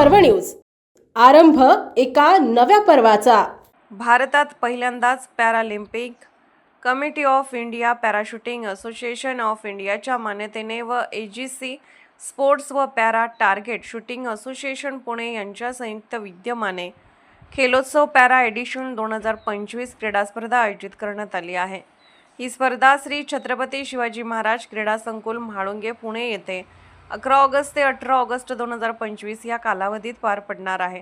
पर्व न्यूज. आरंभ एका नव्या पर्वाचा. भारतात पहिल्यांदाच Paralympic committee of India para shooting association of इंडियाच्या मान्यतेने व ए जी सी स्पोर्ट्स व para target shooting association Pune यांच्या संयुक्त विद्यमाने खेलोत्सव पॅरा एडिशन दोन हजार पंचवीस क्रीडा स्पर्धा आयोजित करण्यात आली आहे. ही स्पर्धा श्री छत्रपती शिवाजी महाराज क्रीडा संकुल म्हाळुंगे पुणे येथे अकरा ऑगस्ट ते अठरा ऑगस्ट दोन हजार पंचवीस या कालावधीत पार पडणार आहे.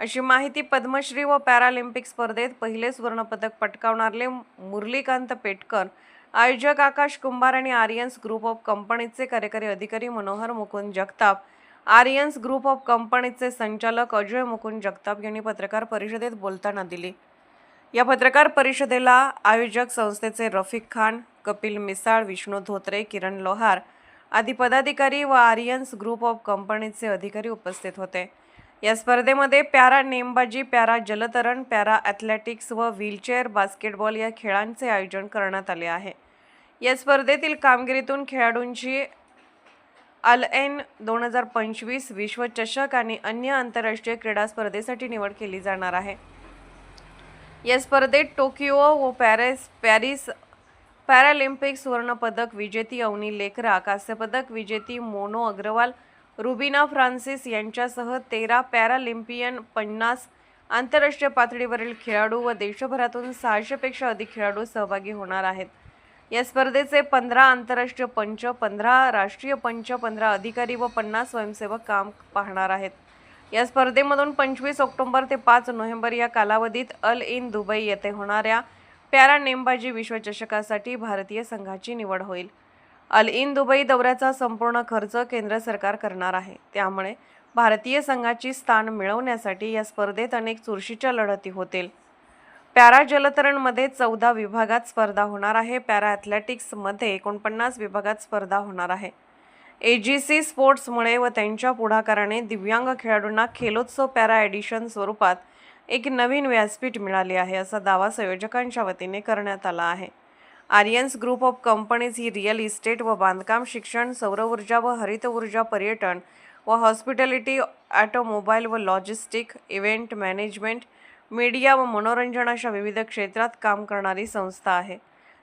अशी माहिती पद्मश्री व पॅरालिम्पिक स्पर्धेत पहिले सुवर्णपदक पटकावणारे मुरलीकांत पेटकर आयोजक आकाश कुंभार आणि आर्यन्स ग्रुप ऑफ कंपनीचे कार्यकारी अधिकारी मनोहर मुकुंद जगताप आर्यन्स ग्रुप ऑफ कंपनीचे संचालक अजय मुकुंद जगताप यांनी पत्रकार परिषदेत बोलताना दिली. या पत्रकार परिषदेला आयोजक संस्थेचे रफिक खान कपिल मिसाळ विष्णू धोत्रे किरण लोहार आदी पदाधिकारी व आर्यन्स ग्रुप ऑफ कंपनीचे अधिकारी उपस्थित होते. या स्पर्धेमध्ये पॅरा नेमबाजी पॅरा जलतरण पॅरा ॲथलेटिक्स व व्हीलचेअर बास्केटबॉल या खेळांचे आयोजन करण्यात आले आहे. या स्पर्धेतील कामगिरीतून खेळाडूंची अल एन दोन हजार पंचवीस विश्वचषक आणि अन्य आंतरराष्ट्रीय क्रीडा स्पर्धेसाठी निवड केली जाणार आहे. या स्पर्धेत टोकियो व पॅरिस पॅरिस पॅरालिम्पिक सुवर्णपदक विजेती अवनी लेकरा कांस्यपदक विजेती मोनो अग्रवाल रुबिना फ्रान्सिस यांच्यासह तेरा पॅरालिम्पियन पन्नास आंतरराष्ट्रीय पातळीवरील खेळाडू व देशभरातून सहाशेपेक्षा अधिक खेळाडू सहभागी होणार आहेत. या स्पर्धेचे पंधरा आंतरराष्ट्रीय पंच पंधरा राष्ट्रीय पंच पंधरा अधिकारी व पन्नास स्वयंसेवक काम पाहणार आहेत. या स्पर्धेमधून पंचवीस ऑक्टोबर ते पाच नोव्हेंबर या कालावधीत अल इन दुबई येथे होणाऱ्या पॅरा नेमबाजी विश्वचषकासाठी भारतीय संघाची निवड होईल. अल इन दुबई दौऱ्याचा संपूर्ण खर्च केंद्र सरकार करणार आहे. त्यामुळे भारतीय संघाची स्थान मिळवण्यासाठी या स्पर्धेत अनेक चुरशीच्या लढती होतील. पॅरा जलतरणमध्ये चौदा विभागात स्पर्धा होणार आहे. पॅरा ॲथलेटिक्समध्ये एकोणपन्नास विभागात स्पर्धा होणार आहे. ए जी सी स्पोर्ट्समुळे व त्यांच्या पुढाकाराने दिव्यांग खेळाडूंना खेलोत्सव पॅरा एडिशन स्वरूपात एक नवीन व्यासपीठ मिळाले आहे असा दावा संयोजकांच्या वतीने करण्यात आला आहे. आर्यन्स ग्रुप ऑफ कंपनीज ही रिअल इस्टेट व बांधकाम शिक्षण सौर ऊर्जा व हरित ऊर्जा पर्यटन व हॉस्पिटॅलिटी ॲटोमोबाईल व लॉजिस्टिक इव्हेंट मॅनेजमेंट मीडिया व मनोरंजन अशा विविध क्षेत्रात काम करणारी संस्था आहे.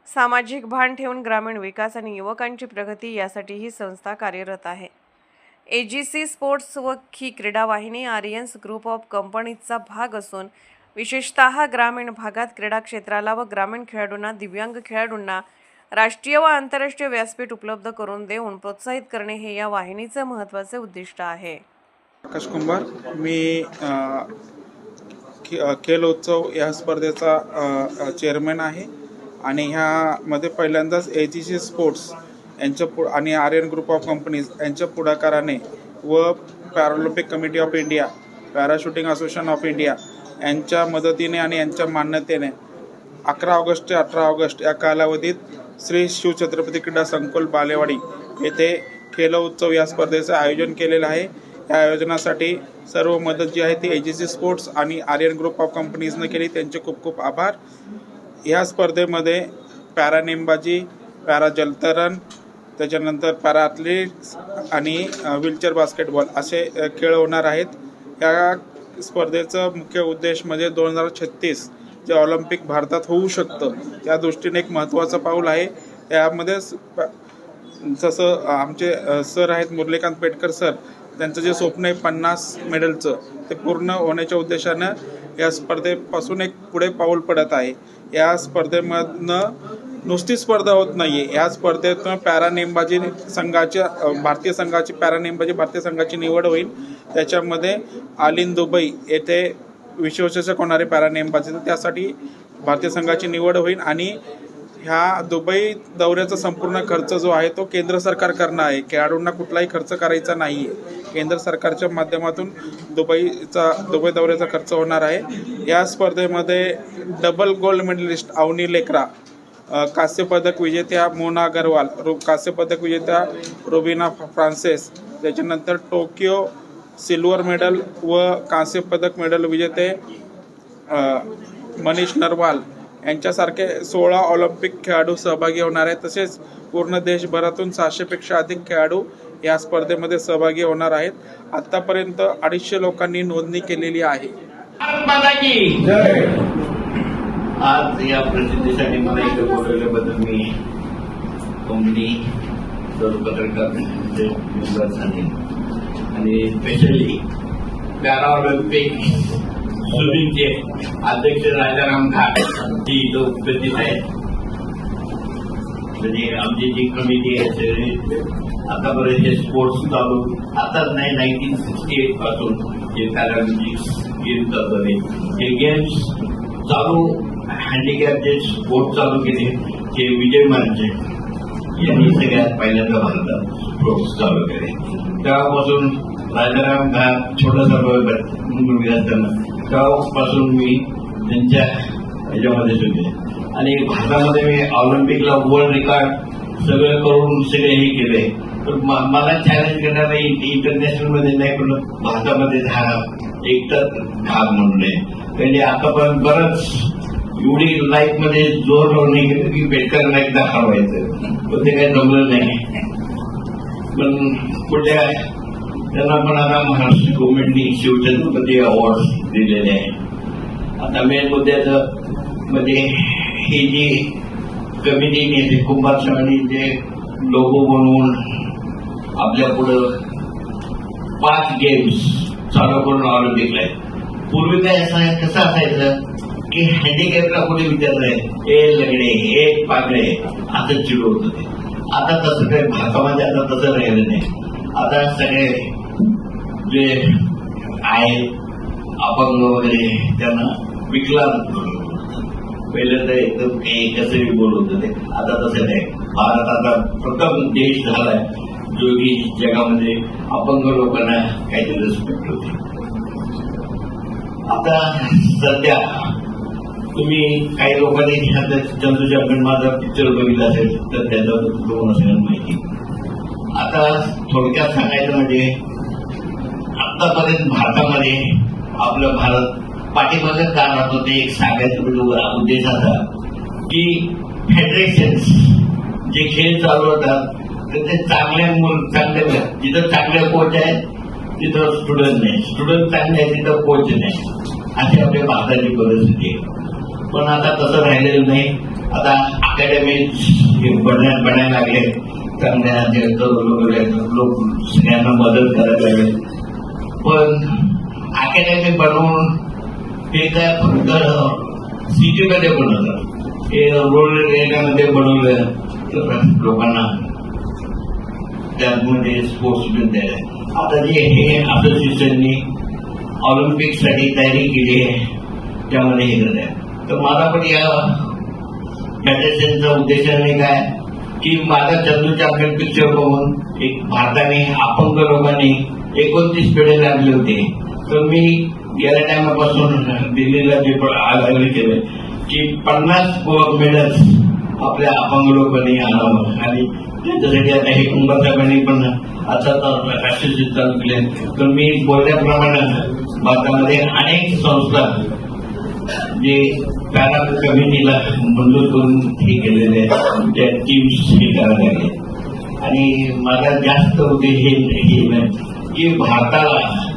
सामाजिक भान ठेवून ग्रामीण विकास आणि युवकांची प्रगती यासाठी ही संस्था कार्यरत आहे. ए जी सी स्पोर्ट्स व ही क्रीडा वाहिनी आर्यन्स ग्रुप ऑफ कंपनीजचा भाग असून विशेषतः ग्रामीण भागात क्रीडा क्षेत्राला व ग्रामीण खेळाडूंना दिव्यांग खेळाडूंना राष्ट्रीय व आंतरराष्ट्रीय व्यासपीठ उपलब्ध करून देऊन प्रोत्साहित करणे हे या वाहिनीचे महत्त्वाचे उद्दिष्ट आहे. आकाश कुंभार मी खेल उत्सव या स्पर्धेचा चेअरमॅन आहे आणि ह्यामध्ये पहिल्यांदाच ए जी सी स्पोर्ट्स यांच्या पु आणि आर्यन ग्रुप ऑफ कंपनीज यांच्या पुढाकाराने व Paralympic committee of India para shooting association of India यांच्या मदतीने आणि यांच्या मान्यतेने अकरा ऑगस्ट ते अठरा ऑगस्ट या कालावधीत श्री शिवछत्रपती क्रीडा संकुल बालेवाडी येथे खेलो उत्सव या स्पर्धेचं आयोजन केलेलं आहे. या आयोजनासाठी सर्व मदत जी आहे ती ए जी सी स्पोर्ट्स आणि आर्यन ग्रुप ऑफ कंपनीजनं केली. त्यांचे खूप खूप आभार. या स्पर्धेमध्ये पॅरा नेमबाजी पॅरा जलतरण त्याच्यानंतर पॅरा ॲथलीट्स आणि व्हीलचेअर बास्केटबॉल असे खेळ होणार आहेत. या स्पर्धेचं मुख्य उद्देश म्हणजे दोन हजार छत्तीस जे ऑलिम्पिक भारतात होऊ शकतं त्या दृष्टीने एक महत्त्वाचं पाऊल आहे. यामध्ये प- जसं आमचे सर आहेत मुरलीकांत पेटकर सर त्यांचं जे स्वप्न आहे पन्नास मेडलचं ते पूर्ण होण्याच्या उद्देशानं या स्पर्धेपासून एक पुढे पाऊल पडत आहे. या स्पर्धेमधनं नुसती स्पर्धा होत नाही आहे या स्पर्धेत पॅरा नेमबाजी संघाच्या भारतीय संघाची पॅरा नेमबाजी भारतीय संघाची निवड होईल. त्याच्यामध्ये आलिन दुबई येथे विश्वचषक होणारे पॅरा नेमबाजी तर त्यासाठी भारतीय संघाची निवड होईल आणि ह्या दुबई दौऱ्याचा संपूर्ण खर्च जो आहे तो केंद्र सरकार करणं आहे. खेळाडूंना कुठलाही खर्च करायचा नाही आहे केंद्र सरकारच्या माध्यमातून दुबईचा दुबई दौऱ्याचा खर्च होणार आहे. या स्पर्धेमध्ये double gold medallist Avani Lekhara कांस्यपदक विजेत्या मोना अगरवाल रु कांस्यपदक विजेत्या रुबिना फ्रान्सेस त्याच्यानंतर टोकियो सिल्वर मेडल व कांस्यपदक मेडल विजेते मनीष नरवाल यांच्यासारखे सोळा ऑलिम्पिक खेळाडू सहभागी होणार आहेत. तसेच पूर्ण देशभरातून सहाशेपेक्षा अधिक खेळाडू या स्पर्धेमध्ये सहभागी होणार आहेत. आत्तापर्यंत अडीचशे लोकांनी नोंदणी केलेली आहे. आज या प्रसिद्धीसाठी मला इथे बोलवल्याबद्दल मी कोंबडी सर्व पत्रकार मेंबर्स आणि आणि स्पेशली पॅरा ऑलिम्पिक स्विमिंगचे अध्यक्ष राजाराम घाट ही इथं उपस्थित आहेत. म्हणजे आमची जी कमिटी आहे सगळी आतापर्यंत स्पोर्ट्स चालू आताच नाही नाईन्टीन सिक्स्टी एटपासून जे पॅरालिम्पिक्स गेम चालू आहे. हे गेम्स चालू हँडिकॅपचे स्पोर्ट चालू केले ते विजय मानचे यांनी सगळ्यात पहिल्यांदा भारतात स्पोर्ट्स चालू केले. तेव्हापासून राजाराम हा छोटासा मुलगी असताना तेव्हापासून मी त्यांच्या याच्यामध्ये होते. आणि भारतामध्ये मी ऑलिम्पिकला वर्ल्ड रेकॉर्ड सगळं करून सगळे हे केले. पण मला चॅलेंज नाही इंटरनॅशनलमध्ये नाही पण भारतामध्ये झाला एकटाच भाग म्हणून. आहे त्यांनी आतापर्यंत बरंच एवढी लाईफमध्ये जोर लावून गेलं की पेटकरांना एकदा हरवायचं. पण ते काही जमलं नाही. पण पुढल्या त्यांना पण आता महाराष्ट्र गव्हर्नमेंटनी शिवछत्रपती अवॉर्ड दिलेले आहे. आता मेन मुद्द्याचं म्हणजे ही जी कमिटीने ते कुंभारस्वामी जे लोगो बनवून आपल्या पुढं पाच गेम्स चालू करून ऑलिम्पिकला आहे पूर्वी काय असं कसं असायचं? की हँडिकॅपला कोणी विचारलंय ए लगडे ए पागडे असं चिडू होत ते आता तसं काही भारतामध्ये आता तसं राहिलं नाही आता सगळे जे आहेत अपंग वगैरे त्यांना विकलांग पहिलं तर एकदम काही कसंही बोलत होते आता तसं नाही भारत आता प्रथम देश झालाय जो की जगामध्ये अपंग लोकांना काहीतरी रिस्पेक्ट होते आता सध्या तुम्ही काही लोकांनी आता चंदू माझा पिक्चर बघितला असेल तर त्याचा दोन सगळ्यांना माहिती. आता थोडक्यात सांगायचं म्हणजे आतापर्यंत भारतामध्ये आपलं भारत पाठीमागे का राहत होते एक सांगायचं म्हणजे उद्देश असा की फेडरेशन्स जे खेळ चालू होतात तर ते चांगल्या मुल चांगले जिथं चांगले कोच आहेत तिथं स्टुडंट नाही. स्टुडंट चांगले आहेत तिथं कोच नाही. अशी आपल्या भारताची परिस्थिती आहे. पण आता तसं राहिलेलं नाही. आता अकॅडमी बनण्या बनायला लागले. चांगल्या लोक सगळ्यांना मदत करायला लागले. पण अकॅडमी बनवून ते काय फक्त सिटीमध्ये बनवलं. हे रोड एरियामध्ये बनवलं. तर लोकांना त्यामध्ये स्पोर्ट्स द्यायला. आता जे हे असोसिएशननी ऑलिम्पिकसाठी तयारी केली आहे त्यामध्ये हे करत आहे तर मला पण या फेडरेशनचा उद्देशाने काय? की माझा चंदूच्या चॅम्पियन पिक्चर बघून एक भारताने अपंग लोकांनी एकोणतीस पेढे लागले होते. तर मी गेल्या टायमापासून दिल्लीला जे आग्रह केलं की पन्नास मेडल्स आपल्या अपंग लोकांनी आणावं. आणि त्याच्यासाठी आता हे कुंभारसाहेबांनी पण आता राष्ट्रीय चालू केले. तर मी बोलल्याप्रमाणे भारतामध्ये अनेक संस्था जे पॅरा कमिटीला मंजूर करून हे केलेले आहेत, त्या टीम्स हे करायला लागले. आणि माझा जास्त उद्देश हे की भारताला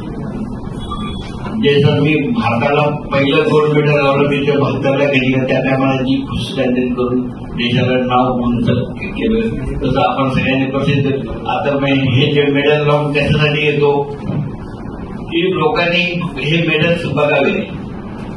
जसं मी भारताला पहिलं गोल्ड मेडल ऑलिम्पिकच्या भारताला घेतलं त्या टायमाला जी खुशी करून देशाला नाव उंच केलं. तसं आपण सगळ्यांनी प्रसिद्ध आता मी हे जे मेडल लावून त्याच्यासाठी येतो की लोकांनी हे मेडल्स बघावे.